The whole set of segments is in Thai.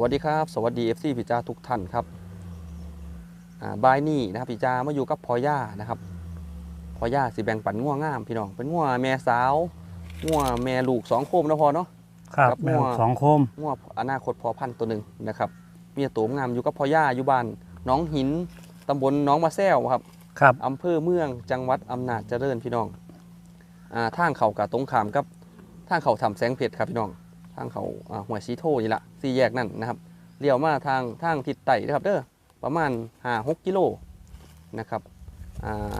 วัสดีครับ สวัสดี FC พี่จ้าทุกท่านครับอ่าบายนี่นะครับพี่จ้ามาอยู่กับพอย่านะครับพอย่าสิแบ่งปันง่วงามพี่น้องเป็นง่วแม่สาวง่วแม่ลูกสองโคมนะพอเนาะครับครับแมวงัวสองโคมง่วอนาคตพอพันธุ์ตัวหนึ่งนะครับมีตัวงามอยู่กับพอย่าอยู่บ้านหน้องหินตำบลหน้องมะแซวครับครับอำเภอเมืองจังหวัดอำนาจเจริญพี่น้องอ่าทางเขากับตรงขามกับทางเขาทำแสงเพชรครับพี่น้องทางเขาอ่าหัวสีโทนี่ละสี่แยกนั่นนะครับเลี้ยวมาทางทางทิศใต้นะครับเด้อประมาณห้าหกกิโลนะครับอ่า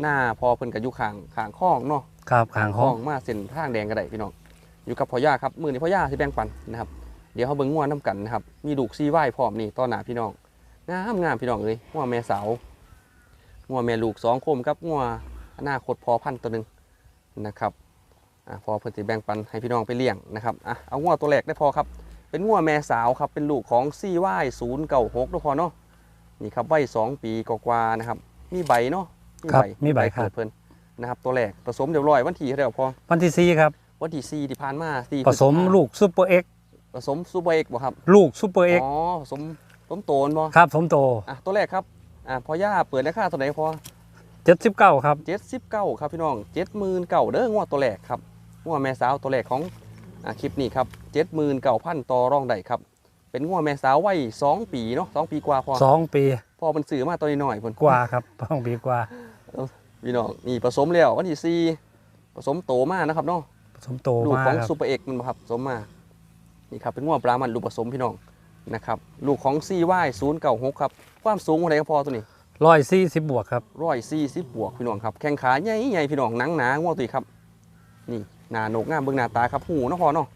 หน้าพอเพิ่นกับอยู่ข้างข้างคลองเนาะครับขางคลห้อองงมาเส้นทางแดงก็ได้พี่น้องอยู่กับพ่อย่าครับมือนี้พ่อย่าสิแบ่งปันนะครับเดี๋ยวเขาเบิ่งง่วน้ำกันนะครับมีลูกซีไหว้พร้อมนี่ต้อนหน้าพี่น้องงามงามพี่น้องเลยง่วแม่สาวงัวแม่ลูกสองโคมครับงัวอนาคตพอพันธุ์ตัวหนึ่งนะครับอะ พอเพิ่นสิแบ่งปันให้พี่น้องไปเลี้ยงนะครับอะเอางัวตัวแรกได้พอครับ เป็นงัวแม่สาวครับ เป็นลูกของซี่ว่ายศูนย์เก่าหกพอเนาะนี่ครับใบสองปีกว่าๆนะครับ มีใบเนาะครับมีใบครัเกิบดเพิ่นนะครับตัวแรกผสมเรียบร้อยวันที่เท่าไหร่พอวันที่สี่ครับวันที่สี่ที่ผ่านมาสี่ผสมลูกซูเปอร์เอ็กผสมซูเปอร์เอ็กซ์บ่ครับ ลูกซูเปอร์เอ็กอ๋อผสมผสมโตนบ่ครับสมโตอะตัวแรกครับอะพอย่าเปิดราคาตัวไหนพอเจ็ดสิบเก้าครับเจ็ดสิบเก้าครับพี่น้องเจ็ดหมื่นเก่าเด้องวดตัวแรกครับ งวดแม่สาวตัวแรกของอ่าคลิปนี้ครับเจ็ดหมื่นเก่าพันต่อรองได้ครับ เป็นงวดแม่สาววัยสองปีเนาะสองปีกว่าพอสองปี พอมันสื่อมาตัวนี้หน่อยพุ่นกว่าครับสองปีกว่าพี่น้องนี่ผสมแล้ววันที่สี่ผสมโตมากนะครับเนาะสมโตลูกมาของครับซูเปอร์เอกมันบ่ครับผสมมานี่ครับเป็นงวดปลามันลูกผสมพี่น้องนะครับลูกของซีว่ายศูนย์เก่าหกครับความสูงของไหนก็พอตัวนี้ร้อยสี่สิบบวกครับร้อยสี่สิบบวกพี่น้องครับแข้งขาใหญ่ใหญ่พี่น้องหนังหนางวตุยครับ นี่ หน้าโหนกงามเบิ่งหน้าตาครับหูเนาะพอเนาะ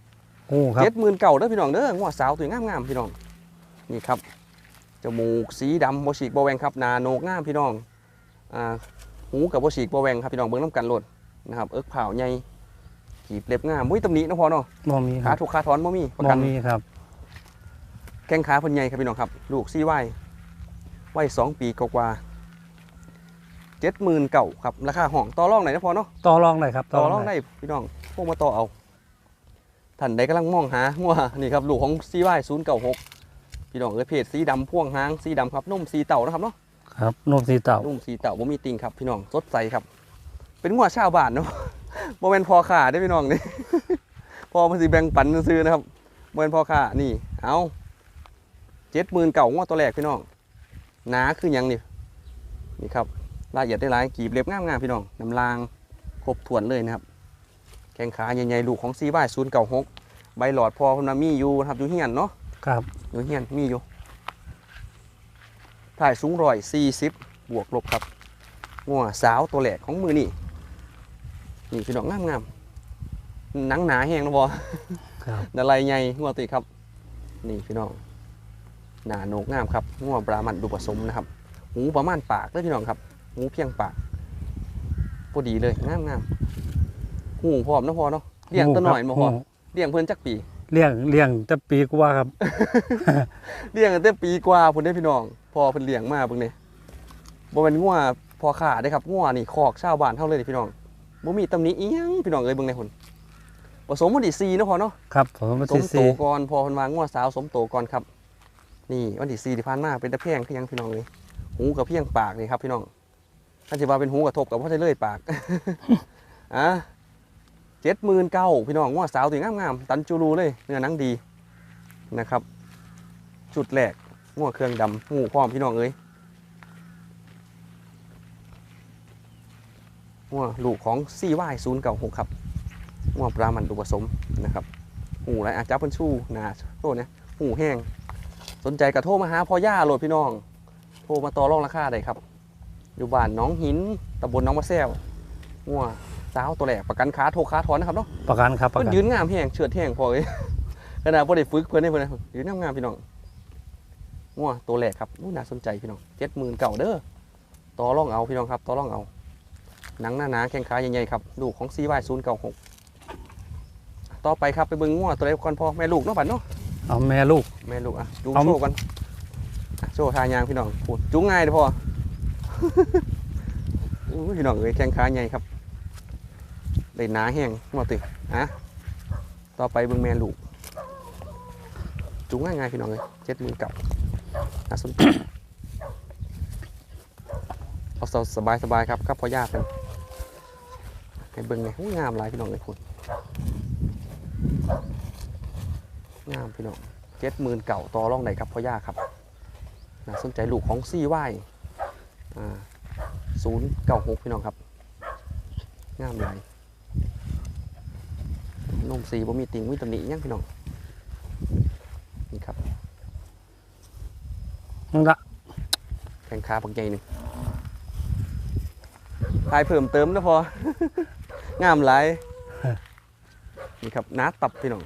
งูครับเจ็ดหมื่นเก่าเด้อพี่น้องเด้องวสาวตัวงามงามๆพี่น้องนี่ครับจมูกสีดำโบฉีกโบแวงครับหน้าโหนกงามพี่น้องอ่าหูกับโบฉีกโบแวงครับพี่น้องเบิ่งน้ำกันโลดนะครับเอิกเผาใหญ่ขีบเล็บงามมุ้ยตำหนิเนาะพอเนาะมอมีคขารับถูกขาถอนบ่มีประมกัอนมีครับแข้งขาเพิ่นใหญ่ครับพี่น้องครับ ลูกซี่ไหวไหวสองปีกว่าเจ็ดหมื่นเก่าครับราคาห้องต่อรองไหนอยนะพอเนาะ ต่อรองได้ครับต่อรองได้พี่น้องพ วกมาต่อเอาท่านใดกำลังมองหาว่านี่ครับลูกของซีวายศูนย์เก่าหกพี่น้องเอ้ยเพจสีดำพ่วงหางสีดำครับนุ่มสีเต่านะครับเนาะครับนมสีเต่านุ่มสีเต่าบ่มีติงครับ พี่น้องสดใสครับ เป็นงัวชาวบ้านเนาะโมเมนพอขาได้อพี่น้องนี่ พอมันสิแบ่งปันซื้อๆนะครับโมเมนพอขานี่ เอาเจ็ดหมื่นเก่างัวตัวแรกพี่น้องหนาคือหยังนี่นี่ครับรายละเอียดได้หลายกีบเล็บงามๆพี่น้องน้ำลางครบถ้วนเลยนะครับ แข้งขาใหญ่ๆลูกของซีบ้ายศูนย์เก่าหกใบหลอดพอเพนว่ามีอยู่นะครับอยู่เฮียนเนาะครับอยู่เฮียนมีอยู่ถ่ายสูงร้อยสี่สิบบวกลบครับงัวสาวตัวแหลกของมือนี่นี่พี่น้องงามงามๆหนังหนาแห้งนะบอครับดาไรใหญ่งัวตีครับ นี่พี่น้องหนาโหนกงามครับงัวปลามันดูผสมนะครับ หูประมาณปากเลยพี่น้องครับ หูเพียงปากพอดีเลยงามงามๆ หูพร้อมนะพอเนาะเลี้ยงตัวหน่อยมาพองูเลี้ยงเพิ่นจักปีเลี้ยงเลี้ยงจะปีกว่าครับ เลี้ยงกันเต็มปีกว่าพุ่นได้พี่น้อง พอเพิ่นเลี้ยงมาเบิ่งนี่บ่แม่นงัวพอขาได้ครับงัวนี่คอกชาวบ้านเฮาเลยนี่พี่น้องบ่มีตำหนิอีหยังพี่น้องเอ้ยเบิ่งในพุ่นผสมวันที่4เนาะพอเนาะครับผมสที่มโตสี่ก่อนพอเพิ่นว่างัวสาวสมโตก่อนครับ นี่วันที่4ที่ผ่านมาเป็นตะแพงคือหยังพี่น้องเอ้ยหูกับเพียงปากนี่ครับพี่น้องถ้าสิว่าเป็นหูกระทบกับบ่ได้เลยปากอะ 79,000พี่น้องงัวสาวตัวงามๆตันจูรูเลยเนื้อหนังดีนะครับ จุดแรกงัวเครื่องดำหูพร้อมพี่น้องเอ้ยงัวลูกของซีวายศูนย์เก่าหกครับงัวปลามันดูผสมนะครับหูไรอาจจะเพิ่นชูหนาโทษนะหูแห้ง สนใจกระโทรมาหาพ่อย่าโหลดพี่น้อง โทรมาต่อรองราคาได้ครับ อยู่บ้านน้องหินตำบลน้องมะแซวงัว สาวตัวแหลกประกันขาโทรขาถอนนะครับเนาะประกันครับประเพิ่นกันยืนงามแห้งเฉือดแห้งพอเลยขนาดพอได้ฝึกเพิ่นได้เพิ่นนะยืนงามงามๆพี่น้องงัวตัวแหลกครับอู้น่าสนใจพี่น้องเจ็ดหมื่นเก่าเด้อต่อรองเอาพี่น้องครับต่อรองเอาหนังหน้าหนาแข้งขาใหญ่ๆครับลูกของซีวายศูนย์เก่าหกต่อไปครับไปเบิ่งงัวตัวเล็กก่อนพอแม่ลูกเนาะบัดเนาะ เอาแม่ลูก แม่ลูกอะจูงเอา โชว์กันอะโชว์ทายางพี่น้องพูดจูงง่ายเลยพ่อ อู้พี่น้องเอ้ยแข้งขาใหญ่ครับ ได้หนาแห้งมาติอะต่อไปเบิงแม่ลูก จุงง่ายๆพี่น้องเลยเจ็ดหมื่นเก่าน่าสนใจเอาสบายสบายๆครับครับพอย่าเป็นให้เบิงเลยโอ้ยงามหลายพี่น้องเลยคุณงามพี่น้องเจ็ดหมื่นเก่าต่อร่องไหนครับพ่อย่าครับน่าสนใจลูกของซี่ไหวอ่าศูนย์เก้าหกพี่น้องครับ งามหลาย นมสีบ่มีติ่งมีตำหนิอิหยังพี่น้องนี่ครับนั่นละแข่งขาปักใหญ่หนึ่งทายเพิ่มเติมนะพอ งามหลายนี่ครับน้าตับพี่น้อง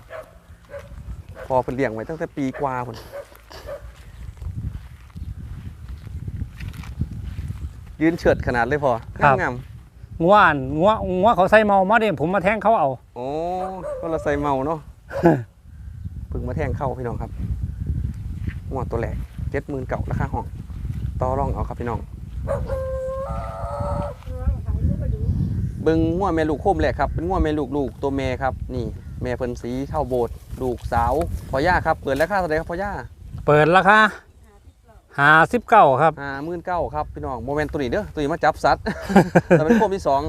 พอเพิ่นเลี้ยงไว้ตั้งแต่ปีกว่าพุ่นยืนเฉิดขนาดเลยพอ งาม งามงัวอันงัวงัวเขาใส่เมามาเด้ผมมาแทงเขาเอาๆโอ้ก็ละใส่เมาเนาะเพิ่งมาแทงเข้าพี่น้องครับหัวตัวแหลกเจ็ดหมื่นเก่าราคาห้องต่อรองเอาครับพี่น้อง เบิ้งงัวแม่ลูกโคมแหลกครับเป็นงัวแม่ลูกลูกตัวแม่ครับนี่แม่เพิ่นสีเท่าโบดลูกสาวพ่อย่าครับเปิดราคาเท่าไหร่ครับพ่อย่าเปิดราคา หาสิบเก้าครับห้าหมื่นเก้าครับพี่น้องโมเมนต์ตัวนี้เด้อตัวนี้มาจับสัตว์ แต่เป็นโคมที่สอง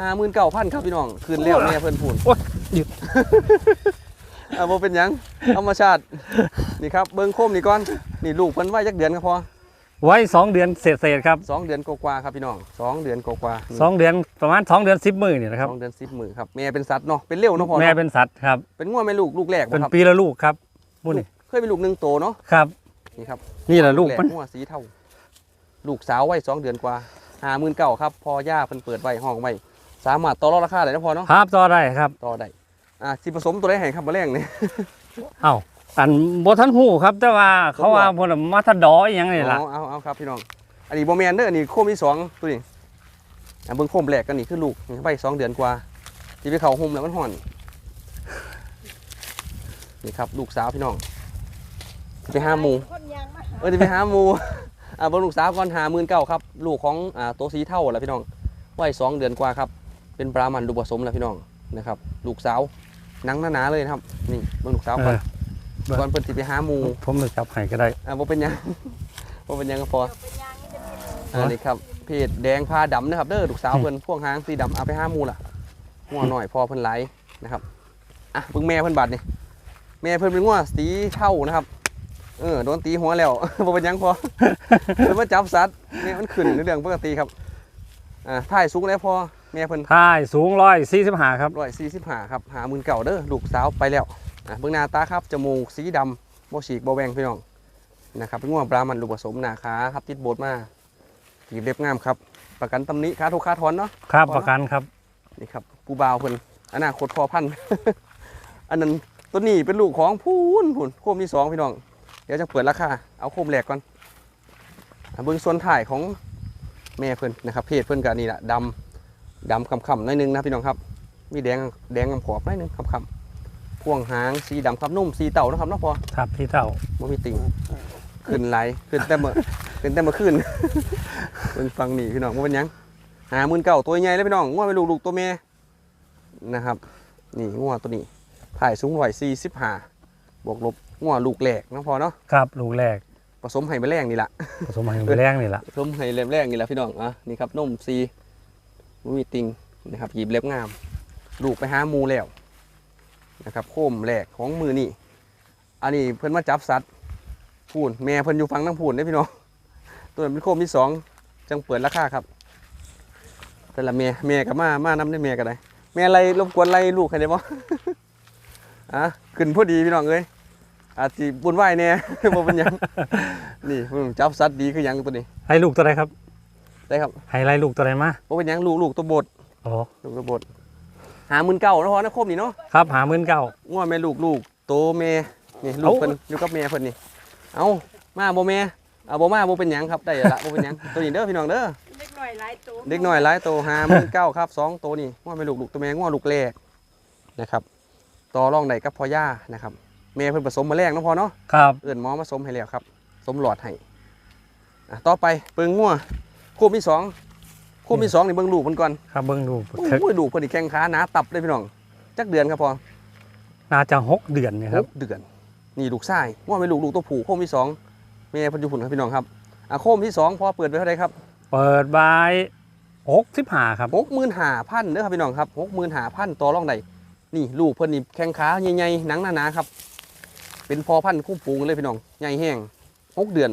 ห้าหมื่นเก้าพันครับพี่น้องคืนเลี้ยวแม่เพิ่นพูนโอ๊ยหยุดอ่าโมเป็นหยังธรรมชาตินี่ครับเบิ้งโคมนี่ก่อนนี่ลูกเพิ่นไว้จักเดือนก็พอไว้สองเดือนเศษๆครับสองเดือนกว่าๆครับพี่น้องสองเดือนกว่าๆนี่สองเดือนประมาณสองเดือนสิบมือนี่นะครับสองเดือนสิบมือครับแม่เป็นสัตว์เนาะเป็นเลี้ยวเนาะพอแม่เนาะเป็นสัตว์ครับเป็นงัวแม่ลูกลูกแรกเป็นบ่ครับปีละลูกครับบุนี่เคยเป็นลูกหนึ่งโตเนาะครับ นี่ครับนี่แหละลูกแหมันหัวสีเทาลูกสาวไว้สองเดือนกว่าหาหมื่นเก่าครับพอย่าเพิ่นเปิดไว้ห้องไว้สามารถต่อรองราคาได้นะพอเนาะครับต่อได้ครับต่อได้อ่าสิผสมตัวได้ให้ครับมาแรงนี่เอ้าอันบทันหูครับ แต่ว่าเขาว่าพนมาทัดดออหยังนี่ล่ะเอาเอาเอาครับพี่น้อง อันนี้โบแมนเด้ออันนี้โคมที่สองตัวนี้อ่าเบิ่งโคมแรกกันนี่คือลูกนี่ไว้สองเดือนกว่าที่ไปเขาโฮมแล้วมันห่อนนี่ครับ ลูกสาวพี่น้องสิ ไปห้าหมูคนยางมาหาเออจะไปหาหมูอ่าบนลูกสาวก่อนหาหมื่นเก้าครับ ลูกของอ่าตัวสีเท่าแหละพี่น้องวัยสองเดือนกว่าครับ เป็นบราหมันดูผสมแล้วพี่น้องนะครับ ลูกสาวหนังหนาๆเลยนะครับ นี่เบนลูกสาวก่อนเออก่อนเปิดสิไปหาหมูผมจะจับให้ก็ได้อ่าบ่เป็นหยังบ่เป็นหยังก็พอเดี๋ยวไปยางนี่จะเป็นอ่านี่ครับเพจแดงพาดำนะครับเด้อลูกสาวเพิ่นพ่วงหางสีดำเอาไปหาหมูล่ะงัวหน่อยพอเพิ่นไหลนะครับอะเบิ่งแม่เพิ่นบัดนี่แม่เพิ่นเป็นงัวสีเท่านะครับ เออโดนตีหัวแล้ว บ่เป็นหยังพอเพิ่นมาจับสัตว์แม่มันขึ้นในเรื่องปกติครับอ่าถ่ายสูงแล้วพอแม่เพิ่นท้ายสูงร้อยสี่สิบห้าครับ ร้อยสี่สิบห้าครับหาหมื่นเก่าเด้อลูกสาวไปแล้วอะเบื้องหน้าตาครับจมูกสีดำโบฉีกโบแวงพี่น้องนะครับเป็นง่วงปลามันลูกผสมหนาขาครับติดโบดมากีบเล็บงามครับ ประกันตำหนิค่าทุกค่าทอนเนาะ ครับพอประกันครับ นี่ครับปูบาวเพิ่นอนาคตพอพันธุ์ อันนั้นตัวนี้เป็นลูกของพูนพูนโคมที่สองพี่น้อง เดี๋ยวจะเปิดราคา เอาโคมแรกก่อนอะเบื้องส่วนถ่ายของแม่เพิ่นนะครับ เพศเพิ่นกับนี่แหละดำดำคำๆหน่อยหนึงนะพี่น้องครับ มีแดงแดงกำขอบหน่อยหนึงคำๆพ่วงหางสีดำครับนุ่มสีเต่านะครับเนาะพอครับพี่เต่าบ่มีติ่งขึ้นไหลขึ้นแต่เมื่อขึ้นแต่เมื่อคืนเพิ่นฟังนี่พี่น้องว่าเป็นหยังหาหมื่นเก่าตัวใหญ่เลยพี่น้องงัวเป็นลูกลูกตัวแม่นะครับ นี่งัวตัวนี้ถ่ายสูงร้อยสี่สิบห้า บวกลบงัวลูกแหลกเนาะพอเนาะครับลูกแรกผสมไห้แมลงนี่แหละผสมให้เป็นแรงนี่ล่ะผสมไห้เล็บแรกนี่แหละพี่น้องอะนี่ครับนุ่มซีบ่มีติ่งนะครับหยิบเล็บงาม ลูกไปหาหมูแล้วนะครับโคมแหลกของมือนี่อันนี้เพิ่นมาจับสัตว์พูนแม่เพิ่นอยู่ฟังทั้งพูนได้อพี่น้องตัวนั้นเป็นโคมที่สองจังเปิดราคาครับ แต่ละแม่แม่กับมามาน้ำได้แม่กันได้แม่อะไรรบกวนอะไรลูกใครได้บ่ อะขึ้นพอดีพี่น้องเอ้ยอาจจะบุญไหวเนี่ยบ่เป็นหยังนี่เพิ่นจับสัตว์ดีคือหยังตัวนี้ให้ลูกตัวใดครับได้ครับให้ไล่ลูกตัวใดมาบ่เป็นหยังลูกลูกตัวบดอ๋อลูกตัวบดหาหมื่นเก่านะพอนะโคมนี่เนาะครับหาหมื่นเก้าง้อแม่ลูกลูกโตแม่นี่ลูกเอ้าเพิ่นอยู่กับแม่เพิ่นนี่เอามาบ่แม่เอาบ่มาบ่เป็นหยังครับได้แล้วละบ่เป็นหยังตัวนี้เด้อพี่น้องเด้อเล็กหน่อยหลายตัวเด็กน้อยหลายโตหาหมื่นเก้าครับสองโตนี่ง้อแม่ลูกลูกตัวแม่ง้อลูกแรกนะครับ ต่อรองได้กับพ่อย่านะครับแม่เพิ่นผสมมาแรกเนาะพอเนาะครับเอื้อนหมอมาสมให้แล้วครับสมหลอดให้อะต่อไปเปิงง้อคู่ที่สองคู่ที่สองนี่เบิ่งลูกเพิ่นก่อนครับเบิ้งดูโอ้ยลูกเพิ่นนี่แข้งขาหนาตับเลยพี่น้องจักเดือนครับพอน่าจะหกเดือนเนยคหรับกเดือน นี่ลูกชายว่าเป็นลูกลูกตัวผู้โคมที่สองแม่เพันอยุพุนครับพี่น้องครับอะโคมที่สองพอเปิดไปเท่าไหรครับ เปิดบายหกสิบห้าครับหกหมื่นห้าพันเด้อครับพี่น้องครับหกหมื่นห้าพันต่อรองใด นี่ลูกเพิ่นนี่แข้งขาใหญ่ๆหนังหนาๆครับ เป็นพอพันธุ์คุ้มปูงเลยพี่น้องใหญ่แห้งหกเดือน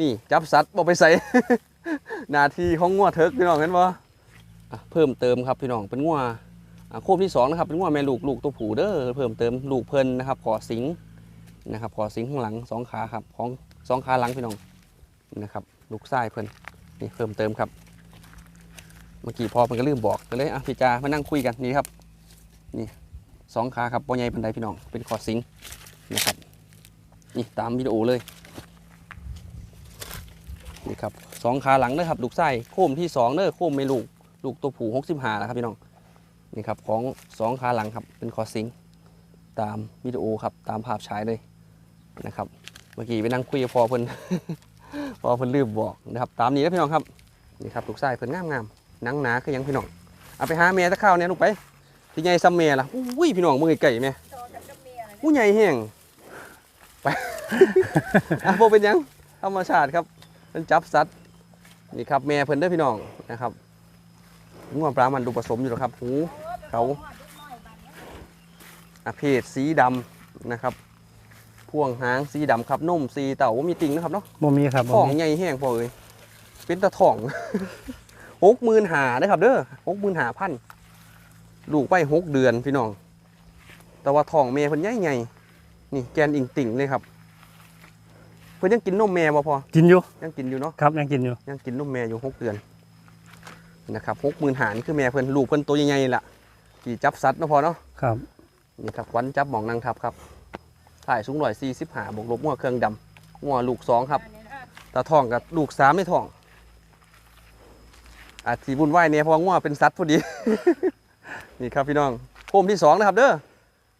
นี่จับสัตว์บอกไปใส่นาทีของงัวเถิกพี่น้องเห็นบ่อะเพิ่มเติมครับพี่น้องเป็นงัวอะโคมที่สองนะครับเป็นงัวแม่ลูกลูกตัวผู้เด้อเพิ่มเติมลูกเพิ่นนะครับขอสิงนะครับขอสิงข้างหลังสองขาครับของสองขาหลังพี่น้องนะครับลูกไส้เพิ่นนี่เพิ่มเติมครับ เมื่อกี้พอมันก็ลืมบอกก็เลยอะพี่จามานั่งคุยกันนี่ครับ นี่สองขาครับปอใหญ่ปันไดพี่น้อง เป็นขอสิงนะครับนี่ตามวิดีโอเลยนี่ครับสองขาหลังเด้อครับลูกไส้โค้มที่สองเด้อโค้มไม่ลูกลูกตัวผู้หกสิบห้าแล้วครับพี่น้องนี่ครับของสองขาหลังครับเป็นขอสิงตามวิดีโอครับตามภาพฉายเลยนะครับ เมื่อกี้ไปนั่งคุยกับพอเพิ่นพอเพิ่นลืมบอกนะครับ ตามนี้นะพี่น้องครับนี่ครับลูกไส้เพิ่นงามงามนังหนาคือยังพี่น้องเอาไปหาเมียตะข้าวเนี่ยลูกไป ที่ใหญ่ซ้ำเมียล่ะอุ้ยพี่น้องมือไก่แม่ต่อกันกับเมียอะไรผู้ใหญ่แห้งไปอะโบเป็นหยังธรรมชาติครับเป็นจับสัตว์นี่ครับแม่เพิ่นเด้อพี่น้องนะครับง่วงปลามันดูผสมอยู่แล้วครับหูเขาอะเพศสีดำนะครับ พ่วงหางสีดำครับนุ่มสีเต่าว่ามีติ่งนะครับเนาะบ่มีครับบ่ท้องมีใหญ่แห้งพอเลยเป็นตะท้องหกหมื่นหาได้อครับเด้อหกหมื่นหาพัน ลูกไปหกเดือนพี่น้อง แต่ว่าท้องแม่เพิ่นใหญ่ใหญ่นี่แกนอิงติ่งเลยครับ เพิ่นยังกินนมแม่บ่พอกินอยู่ยังกินอยู่เนาะครับยังกินอยู่ยังกินนมแม่อยู่หกเดือนนะครับหกหมื่นหานี่คือแม่เพิ่นลูกเพิ่นตัวใหญ่ๆล่ะกี่จับสัตว์เนาะพอเนาะครับนี่ครับควันจับหมองนางทับครับถ่ายสูงร้อยสี่สิบหาบวกลบงัวเครื่องดำงัวลูกสองครับตาทองกับลูกสามในท้องอาจสีบุญไหวายเนี่ยเพราะว่างัวเป็นสัตว์พอดี นี่ครับพี่น้องโคมที่สองนะครับเด้อ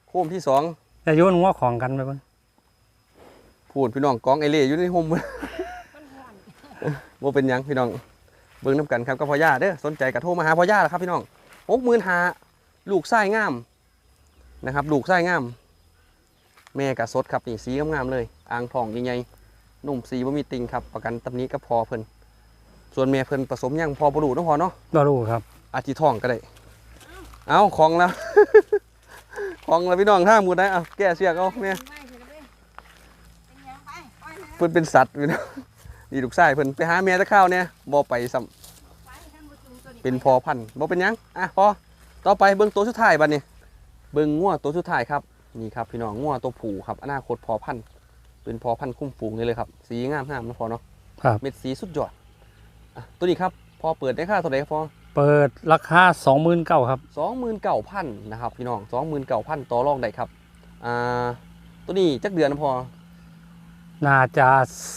โคมที่สองแต่โยนหัวของกันไปเบิ่งพูดพี่น้องกองไอเล่อยู่ในโฮมมันห่อนโมเป็นหยังพี่น้องเบิ่งน้ำกันครับกับพ่อย่าเด้อสนใจกับโทรมาหาพ่อย่าแล้วครับพี่น้องหกหมื่นหาลูกไส้งามนะครับ ลูกไส้งาม แม่กับสดครับนี่สีงามๆเลยอ่างทองใหญ่ๆนุ่มสีบ่มีติงครับประกันตำหนี้ก็พอเพิ่นส่วนแม่เพิ่นผสมยังพอประดูเนาะพอเนาะบ่รู้ครับอาจีท่องก็ได้ เอาของแล้ว ของแล้วพี่น้องห้ามมือได้เอาแก้เสียกเอาเนี่ยไม่ใช่ไหมเป็นยังไปไปเลยเพิ่นเป็นสัตว์พี่น้องนี่ลูกชายเพิ่นไปหาแม่ตะข้าวเนี่ยบ่ไปซ้ไปท่านผู้ชมตัวนี้ำเป็นพอพันธุ์บ่เป็นหยังอะพอต่อไปเบิ่งตัวสุดท้ายบัดนี้ เบิ่งงัวตัวสุดท้ายครับนี่ครับพี่น้องงัวตัวผู้ครับอนาคตพอพันธุ์เป็นพอพันธุ์คุ้มฝูงนี่เลยครับ สีงามงามนะพอเนาะครับเม็ดสีสุดยอดอะตัวนี้ครับ พอเปิดได้ค่าเท่าไหร่ครับพอ เปิดราคา29,000ครับสองหมื่นเก้าพันนะครับพี่น้องสองหมื่นเก้าพันต่อรองได้ครับอ่าตัวนี้จักเดือนนะพอ น่าจะ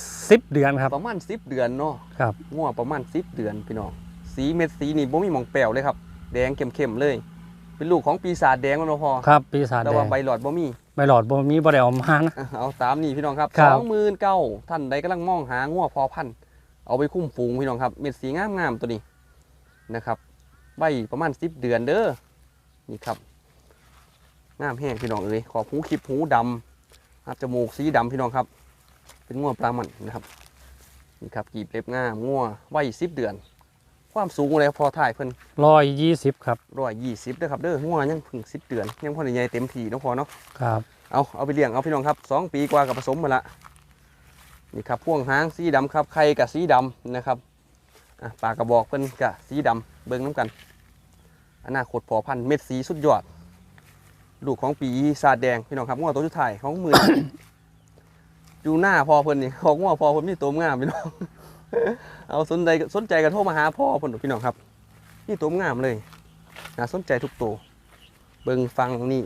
10เดือนครับ ประมาณสิบเดือนเนาะครับง่วประมาณสิบเดือนพี่น้องสีเม็ดสีนี่บ่มีหมองแปวเลยครับ แดงเข้มๆเลย เป็นลูกของปีศาจแดงมันบ่พอครับปีศาจแต่แดว่างใบหลอดบ่มี ใบหลอดบ่มีบ่ได้เอามานะ อะเอาตามนี่พี่น้องครับครัสบ องหมื่นเก้าท่านใดกำลังมองหาง่วพอพันธุ์เอาไปคุ้มฝูงพี่น้องครับ เม็ดสีงามๆตัวนี้ นะครับใบประมาณสิบเดือนเด้อนี่ครับงามแห้งพี่น้องเอ้ยขอบหูคลิปหูดำอับจมูกสีดำพี่น้องครับ เป็นง่วปลามันนะครับนี่ครับกีบเล็บงามง่วไว้สิบเดือน ความสูงอะไรพอถ่ายเพิ่น120ครับร้อยยี่สิบเด้อครับเด้อง่วยังเพิ่งสิบเดือน ยังพอได้ใหญ่เต็มทีเนาะพอเนาะครับเอาเอาไปเลี้ยงเอาพี่น้องครับสองปีกว่ากับผสมมาละนี่ครับพ่วงหางสีดำครับไข่กับสีดำนะครับ อะปากกระบอกเพิ่นกับสีดำเบิ่งน้ำกันอนาคตพอพันธุ์เม็ดสีสุดยอดลูกของปีศาจแดงพี่น้องครับง้อตัวสุดท้ายของมืออยู่หน้าพอเพิ่นนี่ของง้อพอเพิ่นมีตัวงามพี่น้อง เอาสนใจสนใจกันโทรมาหาพ่อเพิ่นเถอะพี่น้องครับนี่ตัวงามเลยน่าสนใจทุกตัวเบิ่งฟังนี่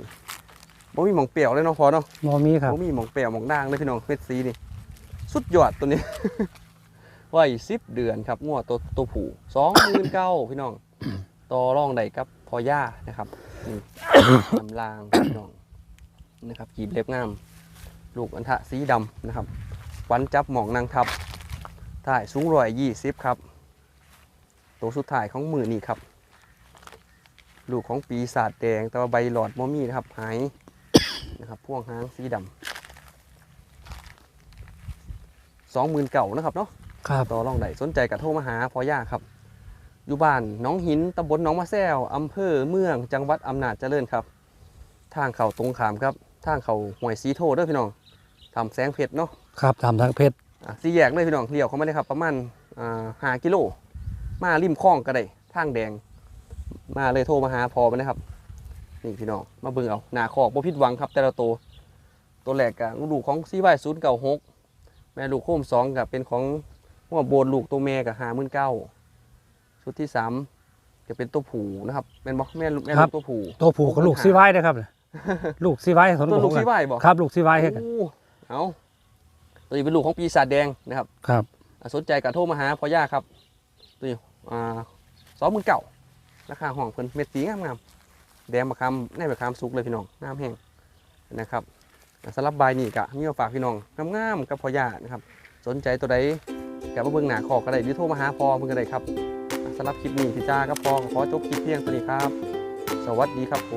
บ่มีหมองเปรี้ยวเลยเนาะพอเนาะบ่มีครับบ่มีหมองเปรี้ยวหมองด่างเลยพี่น้องเม็ดสีนี่ สุดยอดตัวนี้ ไว้สิบเดือนครับง้อตัวตัวผู้สองหมื่นเก้าพี่น้องต่อร่องใดครับพอย่านะครับนี่ลำลางพี่น้องนะครับกีบเล็บงาม ลูกอันทะสีดำนะครับวันจับหมองนางทับถ่ายสูงร้อยยี่สิบครับ ตัวสุดท้ายของมือนี่ครับ ลูกของปีศาจแดงแต่ว่าใบหลอดมอมี่นะครับหายนะครับพ่วงหางสีดำสองหมื่นเก่านะครับเนาะ ครับต่อรองได้สนใจกับโทรมาหาพอย่าครับ อยู่บ้านหน้องหินตำบลหนองมะแซวอำเภอเมืองจังหวัดอำนาจเจริญครับ ทางเขาตรงขามครับ ทางเขาห่วยสีโทเด้อพี่น้องทำแสงเพชรเนาะครับทำทางเพชรอะสี่แยกเลยพี่น้องเลี้ยวเข้ามาเลยครับ ประมาณอ่าห้ากิโล มาริมคลองก็ได้ทางแดง มาเลยโทรมาหาพอไปนะครับ นี่พี่น้องมาเบิ่งเอาหน้าคอกบ่ผิดหวังครับ แต่ละตัวตัวแรกกับลูกของซีไวศูนย์เก่าหกแม่ลูกโคมสองกับเป็นของ หัวโบนลูกตัวแม่กับหาหมื่นเก้าชุดที่สามจะเป็นตัวผูนะครับแม่นบอกแม่ลูกแม่ลูกตัวผูตัวผูกกับลูกซีไว้นะครับลูกซีไว้สนตัวผลูมกซีไวบอกครับ ลูกซีไว้ให้กันโอ้เอาตัวนี้เป็นลูกของปีศาจแดงนะครับ ครับอะสนใจกับโทรมาหาพ่อย่าครับ ตัวนี้อ่าสองหมื่นเก่าราคาห้องเพิ่นเม็ดสีงามๆแดงมะขามในมะขามสุกเลยพี่น้องงามแห้งนะครับอะสำหรับบายนี่กะมีมาฝากพี่น้องงามๆกับพ่อย่านะครับ สนใจตัวใด กับมาเบิ่งหน้าคอกก็ได้หรือโทรมาหาพอเพิ่นก็ได้ครับสำหรับคลิปนี้พี่จ้ากับพอขอจบคลิปเพียงเท่านี้ครับ สวัสดีครับผ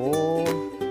ม